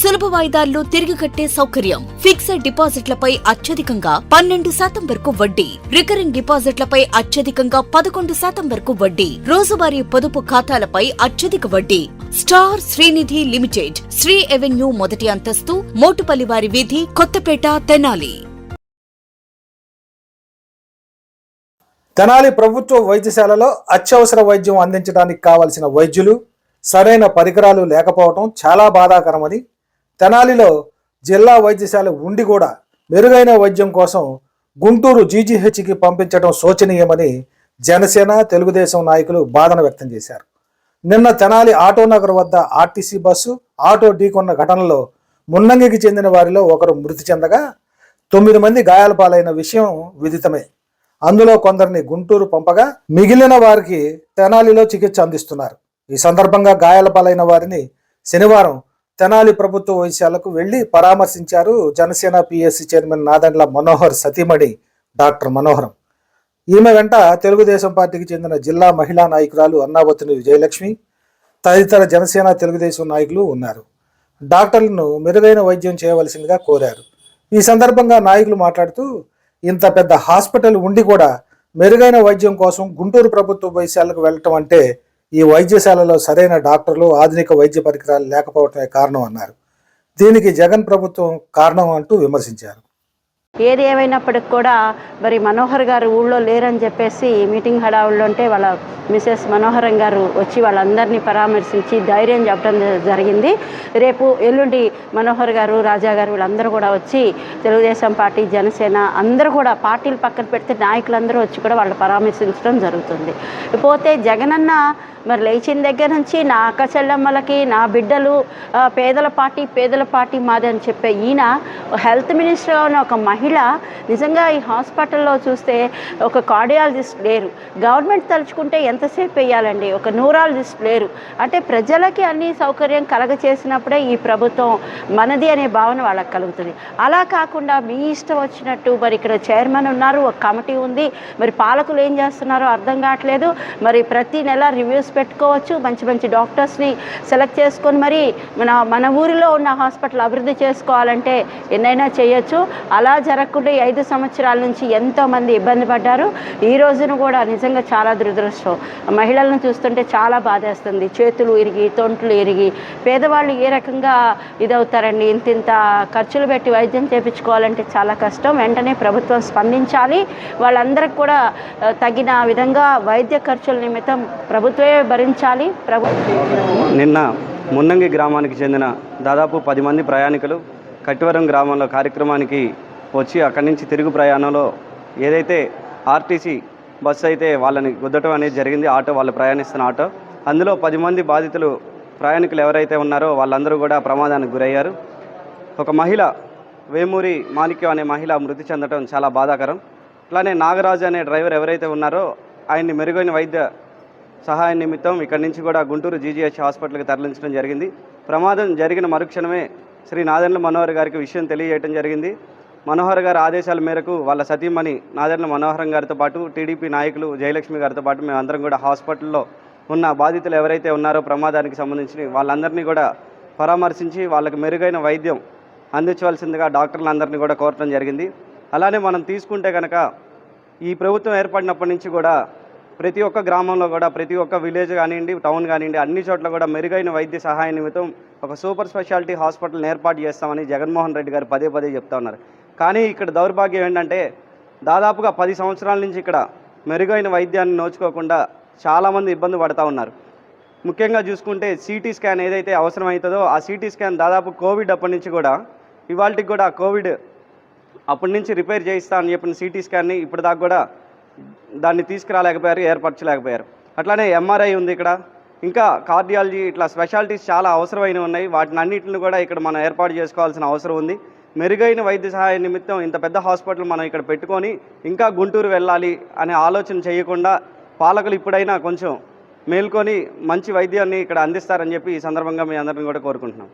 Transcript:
సులభ వాయిదాల్లో తిరిగి కట్టే సౌకర్యం. ఫిక్స్డ్ డిపాజిట్లపై అత్యధికంగా పన్నెండు శాతం వరకు వడ్డీ. రికరింగ్ డిపాజిట్లపై అత్యధికంగా పదకొండు శాతం వరకు వడ్డీ. రోజువారీ పొదుపు ఖాతాలపై అత్యధిక వడ్డీ. Star Srinidhi limited Sri avenue మొదటి అంతస్తు మోటుపల్లివారి వీధి కొత్తపేట తెనాలి. తెనాలి ప్రభుత్వ వైద్యశాలలో అత్యవసర వైద్యం అందించడానికి కావలసిన వైద్యులు సరైన పరికరాలు లేకపోవడం చాలా బాధాకరమని తెనాలిలో జిల్లా వైద్యశాల ఉండి కూడా మెరుగైన వైద్యం కోసం గుంటూరు జీజీహెచ్కి పంపించడం శోచనీయమని జనసేన తెలుగుదేశం నాయకులు బాధన వ్యక్తం చేశారు. నిన్న తెనాలి ఆటో నగర్ వద్ద ఆర్టీసీ బస్సు ఆటో ఢీకొన్న ఘటనలో మున్నంగికి చెందిన వారిలో ఒకరు మృతి చెందగా తొమ్మిది మంది గాయాల పాలైన విషయం విదితమే. అందులో కొందరిని గుంటూరు పంపగా మిగిలిన వారికి తెనాలిలో చికిత్స అందిస్తున్నారు. ఈ సందర్భంగా గాయాల పాలైన వారిని శనివారం తెనాలి ప్రభుత్వ వైశాలకు వెళ్ళి పరామర్శించారు జనసేన పిఎస్సి చైర్మన్ నాదండ్ల మనోహర్ సతీమణి డాక్టర్ మనోహరం. ఈమె వెంట తెలుగుదేశం పార్టీకి చెందిన జిల్లా మహిళా నాయకురాలు అన్నావతిని విజయలక్ష్మి తదితర జనసేన తెలుగుదేశం నాయకులు ఉన్నారు. డాక్టర్లను మెరుగైన వైద్యం చేయవలసిందిగా కోరారు. ఈ సందర్భంగా నాయకులు మాట్లాడుతూ ఇంత పెద్ద హాస్పిటల్ ఉండి కూడా మెరుగైన వైద్యం కోసం గుంటూరు ప్రభుత్వ వైశాలకు వెళ్ళటం అంటే ఈ వైద్యశాలలో సరైన డాక్టర్లు ఆధునిక వైద్య పరికరాలు లేకపోవటమే కారణం అన్నారు. దీనికి జగన్ ప్రభుత్వం కారణం అంటూ విమర్శించారు. ఏది ఏమైనప్పటికి కూడా మరి మనోహర్ గారు ఊళ్ళో లేరని చెప్పేసి మీటింగ్ హడావుల్లో ఉంటే వాళ్ళ మిసెస్ మనోహరం గారు వచ్చి వాళ్ళందరినీ పరామర్శించి ధైర్యం చెప్పడం జరిగింది. రేపు ఎల్లుండి మనోహర్ గారు రాజా గారు వీళ్ళందరూ కూడా వచ్చి తెలుగుదేశం పార్టీ జనసేన అందరూ కూడా పార్టీలు పక్కన పెడితే నాయకులందరూ వచ్చి కూడా వాళ్ళు పరామర్శించడం జరుగుతుంది. పోతే జగనన్న మరి లేచిన దగ్గర నుంచి నా అక్క చెల్లెమ్మలకి నా బిడ్డలు పేదల పార్టీ పేదల పార్టీ మాది అని చెప్పే ఈయన హెల్త్ మినిస్టర్ ఉన్న ఒక మహిళ నిజంగా ఈ హాస్పిటల్లో చూస్తే ఒక కార్డియాలజిస్ట్ లేరు. గవర్నమెంట్ తలుచుకుంటే ఎంతసేపు వేయాలండి? ఒక న్యూరాలజిస్ట్ లేరు. అంటే ప్రజలకి అన్ని సౌకర్యం కలగ చేసినప్పుడే ఈ ప్రభుత్వం మనది అనే భావన వాళ్ళకి కలుగుతుంది. అలా కాకుండా మీ ఇష్టం వచ్చినట్టు మరి ఇక్కడ చైర్మన్ ఉన్నారు ఒక కమిటీ ఉంది. మరి పాలకులు ఏం చేస్తున్నారో అర్థం కావట్లేదు. మరి ప్రతి నెల రివ్యూస్ పెట్టుకోవచ్చు. మంచి మంచి డాక్టర్స్ని సెలెక్ట్ చేసుకొని మరి మన మన ఊరిలో ఉన్న హాస్పిటల్ అభివృద్ధి చేసుకోవాలంటే ఎన్నైనా చేయొచ్చు. అలా జరగకుండా ఈ ఐదు సంవత్సరాల నుంచి ఎంతోమంది ఇబ్బంది పడ్డారు. ఈ రోజున కూడా నిజంగా చాలా దురదృష్టం. మహిళలను చూస్తుంటే చాలా బాధేస్తుంది. చేతులు ఇరిగి తొంట్లు ఇరిగి పేదవాళ్ళు ఏ రకంగా ఇదవుతారండి? ఇంత ఇంత ఖర్చులు పెట్టి వైద్యం చేయించుకోవాలంటే చాలా కష్టం. వెంటనే ప్రభుత్వం స్పందించాలి. వాళ్ళందరికి కూడా తగిన విధంగా వైద్య ఖర్చుల నిమిత్తం ప్రభుత్వమే భరించాలి. నిన్న మున్నంగి గ్రామానికి చెందిన దాదాపు పది మంది ప్రయాణికులు కట్టివరం గ్రామంలో కార్యక్రమానికి వచ్చి అక్కడి నుంచి తిరుగు ప్రయాణంలో ఏదైతే ఆర్టీసీ బస్సు అయితే వాళ్ళని గుద్దటం అనేది జరిగింది ఆటో వాళ్ళు ప్రయాణిస్తున్న ఆటో. అందులో పది మంది బాధితులు ప్రయాణికులు ఎవరైతే ఉన్నారో వాళ్ళందరూ కూడా ప్రమాదానికి గురయ్యారు. ఒక మహిళ వేమూరి మాణిక్యం అనే మహిళ మృతి చెందడం చాలా బాధాకరం. అట్లానే నాగరాజు అనే డ్రైవర్ ఎవరైతే ఉన్నారో ఆయన్ని మెరుగైన వైద్య సహాయం నిమిత్తం ఇక్కడి నుంచి కూడా గుంటూరు జీజీహెచ్ హాస్పిటల్కి తరలించడం జరిగింది. ప్రమాదం జరిగిన మరుక్షణమే శ్రీ నాదెండ్ల మనోహర్ గారికి విషయం తెలియజేయడం జరిగింది. మనోహర్ గారి ఆదేశాల మేరకు వాళ్ళ సతీమణి నాదెండ్ల మనోహరం గారితో పాటు టీడీపీ నాయకులు జయలక్ష్మి గారితో పాటు మేమందరం కూడా హాస్పిటల్లో ఉన్న బాధితులు ఎవరైతే ఉన్నారో ప్రమాదానికి సంబంధించి వాళ్ళందరినీ కూడా పరామర్శించి వాళ్ళకి మెరుగైన వైద్యం అందించవలసిందిగా డాక్టర్లందరినీ కూడా కోరటం జరిగింది. అలానే మనం తీసుకుంటే కనుక ఈ ప్రభుత్వం ఏర్పడినప్పటి నుంచి కూడా ప్రతి ఒక్క గ్రామంలో కూడా ప్రతి ఒక్క విలేజ్ కానివ్వండి టౌన్ కానివ్వండి అన్ని చోట్ల కూడా మెరుగైన వైద్య సహాయ నిమిత్తం ఒక సూపర్ స్పెషాలిటీ హాస్పిటల్ ఏర్పాటు చేస్తామని జగన్మోహన్ రెడ్డి గారు పదే పదే చెప్తా ఉన్నారు. కానీ ఇక్కడ దౌర్భాగ్యం ఏంటంటే దాదాపుగా పది సంవత్సరాల నుంచి ఇక్కడ మెరుగైన వైద్యాన్ని నోచుకోకుండా చాలామంది ఇబ్బంది పడతా ఉన్నారు. ముఖ్యంగా చూసుకుంటే సిటీ స్కాన్ ఏదైతే అవసరమవుతుందో ఆ సిటీ స్కాన్ దాదాపు కోవిడ్ అప్పటి నుంచి కూడా ఇవాళకి కూడా కోవిడ్ అప్పటి నుంచి రిపేర్ చేయిస్తా అని చెప్పిన సిటీ స్కాన్ని ఇప్పుడు దాకా కూడా దాన్ని తీసుకురాలేకపోయారు ఏర్పరచలేకపోయారు. అట్లానే ఎంఆర్ఐ ఉంది ఇక్కడ. ఇంకా కార్డియాలజీ ఇట్లా స్పెషాలిటీస్ చాలా అవసరమైనవి ఉన్నాయి. వాటిని అన్నింటిని కూడా ఇక్కడ మనం ఏర్పాటు చేసుకోవాల్సిన అవసరం ఉంది. మెరుగైన వైద్య సహాయ నిమిత్తం ఇంత పెద్ద హాస్పిటల్ మనం ఇక్కడ పెట్టుకొని ఇంకా గుంటూరు వెళ్ళాలి అనే ఆలోచన చేయకుండా పాలకులు ఇప్పుడైనా కొంచెం మేల్కొని మంచి వైద్యాన్ని ఇక్కడ అందిస్తారని చెప్పి ఈ సందర్భంగా మీ అందరిని కూడా కోరుకుంటున్నాం.